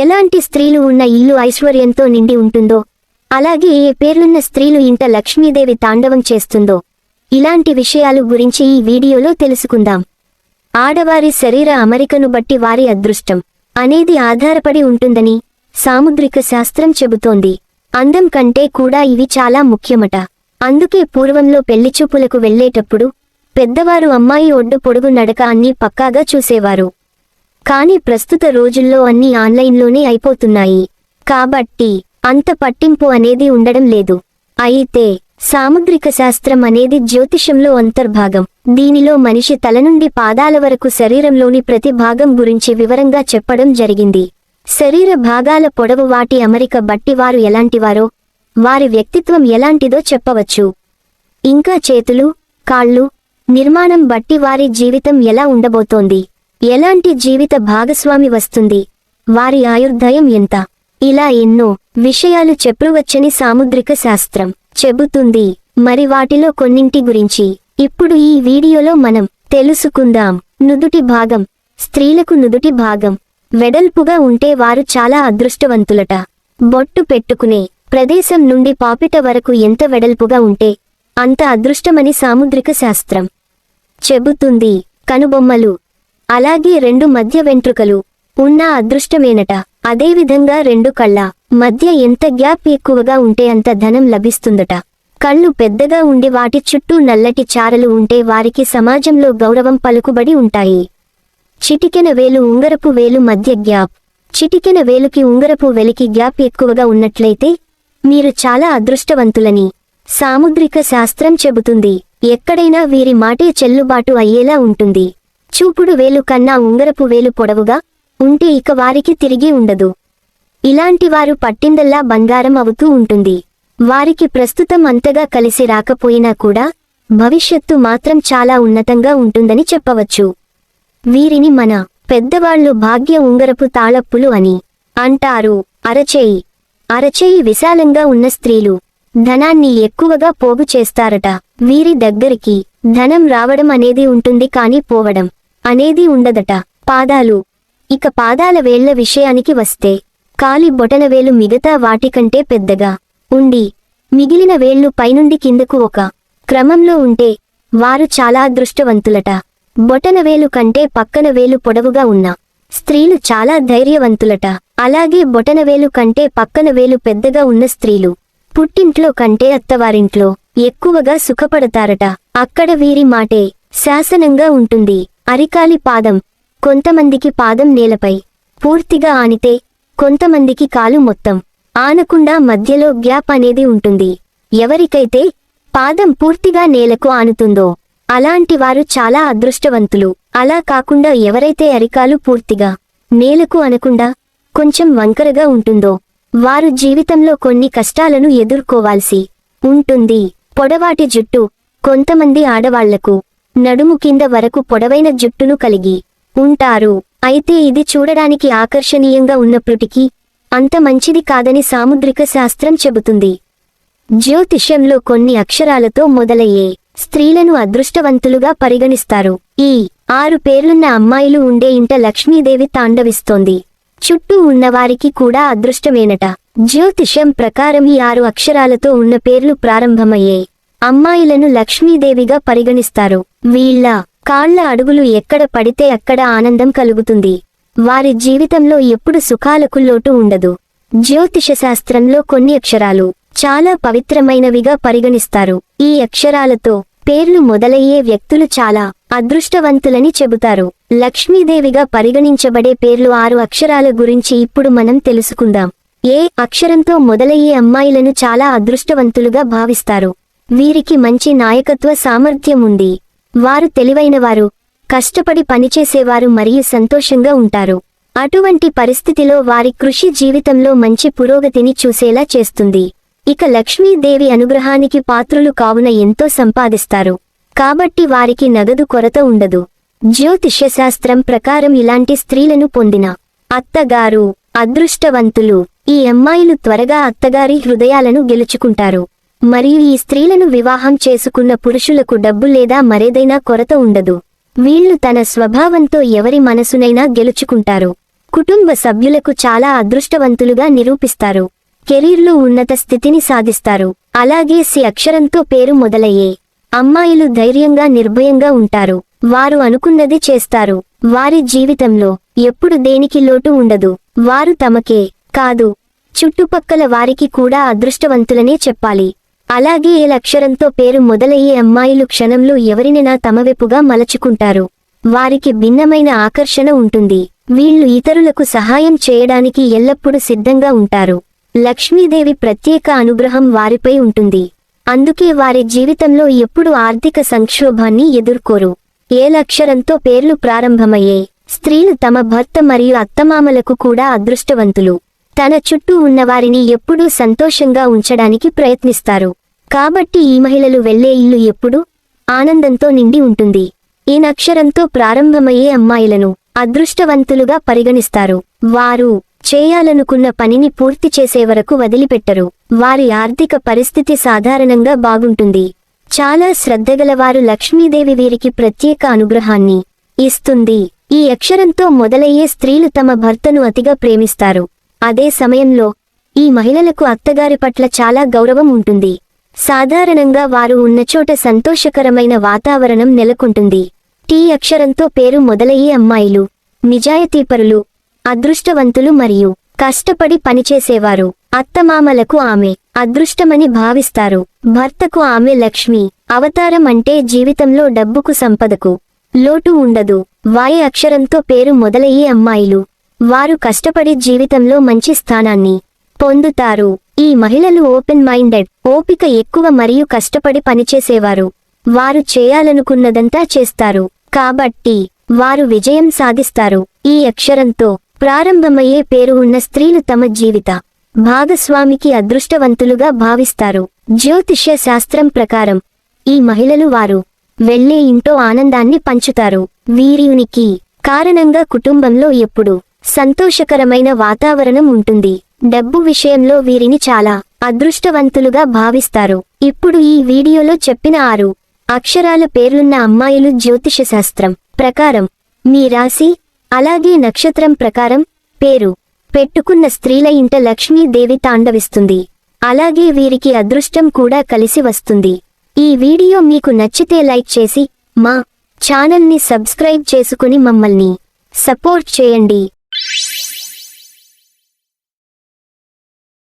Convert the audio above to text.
ఎలాంటి స్త్రీలు ఉన్న ఇల్లు ఐశ్వర్యంతో నిండి ఉంటుందో అలాగే ఏ పేర్లున్న స్త్రీలు ఇంట లక్ష్మీదేవి తాండవం చేస్తుందో. ఇలాంటి విషయాలు గురించి ఈ వీడియోలో తెలుసుకుందాం. ఆడవారి శరీర అమరికను బట్టి వారి అదృష్టం అనేది ఆధారపడి ఉంటుందని సాముద్రిక శాస్త్రం చెబుతోంది. అందం కంటే కూడా ఇవి చాలా ముఖ్యమట. అందుకే పూర్వంలో పెళ్ళిచూపులకు వెళ్ళేటప్పుడు పెద్దవారు అమ్మాయి ఒడ్డు పొడుగు నడక అన్నీ పక్కాగా చూసేవారు. కానీ ప్రస్తుత రోజుల్లో అన్నీ ఆన్లైన్లోనే అయిపోతున్నాయి. కాబట్టి అంత పట్టింపు అనేది ఉండడం లేదు. అయితే సాముద్రిక శాస్త్రం అనేది జ్యోతిషంలో అంతర్భాగం. దీనిలో మనిషి తల నుండి పాదాల వరకు శరీరంలోని ప్రతి భాగం గురించి వివరంగా చెప్పడం జరిగింది. శరీర భాగాల పొడవు వాటి అమరిక బట్టి వారు ఎలాంటివారో వారి వ్యక్తిత్వం ఎలాంటిదో చెప్పవచ్చు. ఇంకా చేతులు కాళ్ళు నిర్మాణం బట్టి వారి జీవితం ఎలా ఉండబోతోంది. ఎలాంటి జీవిత భాగస్వామి వస్తుంది? వారి ఆయుర్దయం ఎంత? ఇలా ఎన్నో విషయాలు చెప్పువచ్చని సాముద్రిక శాస్త్రం చెబుతుంది. మరి వాటిలో కొన్నింటి గురించి ఇప్పుడు ఈ వీడియోలో మనం తెలుసుకుందాం. నుదుటి భాగం. స్త్రీలకు నుదుటి భాగం. వెడల్పుగా ఉంటే వారు చాలా అదృష్టవంతులట. బొట్టు పెట్టుకునే ప్రదేశం నుండి పాపిట వరకు ఎంత వెడల్పుగా ఉంటే అంత అదృష్టమని సాముద్రిక శాస్త్రం చెబుతుంది. కనుబొమ్మలు. అలాగే రెండు మధ్య వెంట్రుకలు ఉన్నా అదృష్టమేనట. అదేవిధంగా రెండు కళ్ళ మధ్య ఎంత గ్యాప్ ఎక్కువగా ఉంటే అంత ధనం లభిస్తుందట. కళ్ళు పెద్దగా ఉండి వాటి చుట్టూ నల్లటి చారలు ఉంటే వారికి సమాజంలో గౌరవం పలుకుబడి ఉంటాయి. చిటికెన వేలు ఉంగరపు వేలు మధ్య గ్యాప్. చిటికెన వేలుకి ఉంగరపు వెలికి గ్యాప్ ఎక్కువగా ఉన్నట్లయితే మీరు చాలా అదృష్టవంతులని. సాముద్రిక శాస్త్రం చెబుతుంది. ఎక్కడైనా వీరి మాటే చెల్లుబాటు అయ్యేలా ఉంటుంది. చూపుడు వేలు కన్నా ఉంగరపు వేలు పొడవుగా ఉంటే ఇక వారికి తిరిగి ఉండదు. ఇలాంటి వారు పట్టిందల్లా బంగారం అవుతూ ఉంటుంది. వారికి ప్రస్తుతం అంతగా కలిసి రాకపోయినా కూడా భవిష్యత్తు మాత్రం చాలా ఉన్నతంగా ఉంటుందని చెప్పవచ్చు. వీరిని మన పెద్దవాళ్ళు భాగ్య ఉంగరపు తాళప్పులు అని అంటారు. అరచేయి. అరచేయి విశాలంగా ఉన్న స్త్రీలు ధనాన్ని ఎక్కువగా పోగు చేస్తారట. వీరి దగ్గరికి ధనం రావడం అనేది ఉంటుంది కాని పోవడం. అనేది ఉండదట. పాదాలు. ఇక పాదాల వేళ్ళ విషయానికి వస్తే కాలి బొటనవేలు మిగతా వాటికంటే పెద్దగా ఉండి మిగిలిన వేళ్ళు పైనుండి కిందకు ఒక క్రమంలో ఉంటే వారు చాలా అదృష్టవంతులట. బొటనవేలు కంటే పక్కన వేలు పొడవుగా ఉన్న స్త్రీలు చాలా ధైర్యవంతులట. అలాగే బొటనవేలు కంటే పక్కన వేలు పెద్దగా ఉన్న స్త్రీలు పుట్టింట్లో కంటే అత్తవారింట్లో ఎక్కువగా సుఖపడతారట. అక్కడ వీరి మాటే శాసనంగా ఉంటుంది. అరికాలి పాదం కొంతమందికి పాదం నేలపై. పూర్తిగా ఆనితే కొంతమందికి కాలు మొత్తం. ఆనకుండా మధ్యలో గ్యాప్ అనేది ఉంటుంది. ఎవరికైతే పాదం పూర్తిగా నేలకు ఆనుతుందో అలాంటి వారు చాలా అదృష్టవంతులు. అలా కాకుండా ఎవరైతే అరికాలు పూర్తిగా నేలకు అనకుండా కొంచెం వంకరగా ఉంటుందో వారు జీవితంలో కొన్ని కష్టాలను ఎదుర్కోవాల్సి ఉంటుంది. పొడవాటి జుట్టు కొంతమంది ఆడవాళ్ళకు నడుము కింద వరకు పొడవైన జుట్టును కలిగి ఉంటారు. అయితే ఇది చూడడానికి ఆకర్షణీయంగా ఉన్నప్పటికీ అంత మంచిది కాదని సాముద్రిక శాస్త్రం చెబుతుంది. జ్యోతిష్యంలో కొన్ని అక్షరాలతో మొదలయ్యే స్త్రీలను అదృష్టవంతులుగా పరిగణిస్తారు. ఈ ఆరు పేర్లున్న అమ్మాయిలు ఉండే ఇంట లక్ష్మీదేవి తాండవిస్తోంది. చుట్టూ ఉన్నవారికి కూడా అదృష్టమేనట. జ్యోతిష్యం ప్రకారం ఈ ఆరు అక్షరాలతో ఉన్న పేర్లు ప్రారంభమయ్యే అమ్మాయిలను లక్ష్మీదేవిగా పరిగణిస్తారు. వీళ్ళ కాళ్ళ అడుగులు ఎక్కడ పడితే అక్కడ ఆనందం కలుగుతుంది. వారి జీవితంలో ఎప్పుడు సుఖాలకు లోటు ఉండదు. జ్యోతిష శాస్త్రంలో కొన్ని అక్షరాలు చాలా పవిత్రమైనవిగా పరిగణిస్తారు. ఈ అక్షరాలతో పేర్లు మొదలయ్యే వ్యక్తులు చాలా అదృష్టవంతులని చెబుతారు. లక్ష్మీదేవిగా పరిగణించబడే పేర్లు ఆరు అక్షరాల గురించి ఇప్పుడు మనం తెలుసుకుందాం. ఏ అక్షరంతో మొదలయ్యే అమ్మాయిలను చాలా అదృష్టవంతులుగా భావిస్తారు? వీరికి మంచి నాయకత్వ సామర్థ్యం ఉంది వారు తెలివైనవారు కష్టపడి పనిచేసేవారు మరియు సంతోషంగా ఉంటారు. అటువంటి పరిస్థితిలో వారి కృషి జీవితంలో మంచి పురోగతిని చూసేలా చేస్తుంది. ఇక లక్ష్మీదేవి అనుగ్రహానికి పాత్రులు కావున ఎంతో సంపాదిస్తారు. కాబట్టి వారికి నగదు కొరత ఉండదు. జ్యోతిష్యశాస్త్రం ప్రకారం ఇలాంటి స్త్రీలను పొందిన అత్తగారు అదృష్టవంతులు ఈ అమ్మాయిలు త్వరగా అత్తగారి హృదయాలను గెలుచుకుంటారు. మరియు ఈ స్త్రీలను వివాహం చేసుకున్న పురుషులకు డబ్బు లేదా మరేదైనా కొరత ఉండదు. వీళ్ళు తన స్వభావంతో ఎవరి మనసునైనా గెలుచుకుంటారు. కుటుంబ సభ్యులకు చాలా అదృష్టవంతులుగా నిరూపిస్తారు. కెరీర్లో ఉన్నత స్థితిని సాధిస్తారు. అలాగే సి అక్షరంతో పేరు మొదలయ్యే అమ్మాయిలు ధైర్యంగా నిర్భయంగా ఉంటారు. వారు అనుకున్నది చేస్తారు. వారి జీవితంలో ఎప్పుడు దేనికి లోటు ఉండదు. వారు తమకే కాదు. చుట్టుపక్కల వారికి కూడా అదృష్టవంతులనే చెప్పాలి. అలాగే ఏ అక్షరంతో పేరు మొదలయ్యే అమ్మాయిలు క్షణంలో ఎవరినైనా తమవైపుగా మలచుకుంటారు? వారికి భిన్నమైన ఆకర్షణ ఉంటుంది. వీళ్ళు ఇతరులకు సహాయం చేయడానికి ఎల్లప్పుడూ సిద్ధంగా ఉంటారు. లక్ష్మీదేవి ప్రత్యేక అనుగ్రహం వారిపై ఉంటుంది. అందుకే వారి జీవితంలో ఎప్పుడు ఆర్థిక సంక్షోభాన్ని ఎదుర్కోరు. ఏ లక్షరంతో పేర్లు ప్రారంభమయ్యే స్త్రీలు తమ భర్త మరియు అత్తమామలకు కూడా అదృష్టవంతులు. తన చుట్టూ ఉన్నవారిని ఎప్పుడూ సంతోషంగా ఉంచడానికి ప్రయత్నిస్తారు. కాబట్టి ఈ మహిళలు వెళ్ళే ఇల్లు ఎప్పుడూ? ఆనందంతో నిండి ఉంటుంది. ఈ నక్షరంతో ప్రారంభమయ్యే అమ్మాయిలను అదృష్టవంతులుగా పరిగణిస్తారు. వారు చేయాలనుకున్న పనిని పూర్తి చేసే వరకు వదిలిపెట్టరు. వారి ఆర్థిక పరిస్థితి సాధారణంగా బాగుంటుంది. చాలా శ్రద్ధగలవారు లక్ష్మీదేవి వీరికి ప్రత్యేక అనుగ్రహాన్ని ఇస్తుంది. ఈ అక్షరంతో మొదలయ్యే స్త్రీలు తమ భర్తను అతిగా ప్రేమిస్తారు. అదే సమయంలో ఈ మహిళలకు అత్తగారి పట్ల చాలా గౌరవం ఉంటుంది. సాధారణంగా వారు ఉన్నచోట సంతోషకరమైన వాతావరణం నెలకొంటుంది. టీ అక్షరంతో పేరు మొదలయ్యే అమ్మాయిలు నిజాయితీపరులు అదృష్టవంతులు మరియు కష్టపడి పనిచేసేవారు. అత్తమామలకు ఆమె అదృష్టమని భావిస్తారు. భర్తకు ఆమె లక్ష్మి. అవతారం అంటే జీవితంలో డబ్బుకు సంపదకు లోటు ఉండదు. వాయ అక్షరంతో పేరు మొదలయ్యే అమ్మాయిలు వారు కష్టపడి జీవితంలో మంచి స్థానాన్ని పొందుతారు. ఈ మహిళలు ఓపెన్ మైండెడ్ ఓపిక ఎక్కువ మరియు కష్టపడి పనిచేసేవారు. వారు చేయాలనుకున్నదంతా చేస్తారు. కాబట్టి వారు విజయం సాధిస్తారు. ఈ అక్షరంతో ప్రారంభమయ్యే పేరు ఉన్న స్త్రీలు తమ జీవిత భాగస్వామికి అదృష్టవంతులుగా భావిస్తారు. జ్యోతిష్య శాస్త్రం ప్రకారం ఈ మహిళలు వారు వెళ్ళే ఇంటో ఆనందాన్ని పంచుతారు. వీరియునికి కారణంగా కుటుంబంలో ఎప్పుడు సంతోషకరమైన వాతావరణం ఉంటుంది. డబ్బు విషయంలో వీరిని చాలా అదృష్టవంతులుగా భావిస్తారు. ఇప్పుడు ఈ వీడియోలో చెప్పిన ఆరు అక్షరాల పేర్లున్న అమ్మాయిలు జ్యోతిషశాస్త్రం ప్రకారం మీ రాశి అలాగే నక్షత్రం ప్రకారం పేరు పెట్టుకున్న స్త్రీల ఇంట లక్ష్మీదేవి తాండవిస్తుంది. అలాగే వీరికి అదృష్టం కూడా కలిసి వస్తుంది. ఈ వీడియో మీకు నచ్చితే లైక్ చేసి మా ఛానల్ని సబ్స్క్రైబ్ చేసుకుని మమ్మల్ని సపోర్ట్ చేయండి.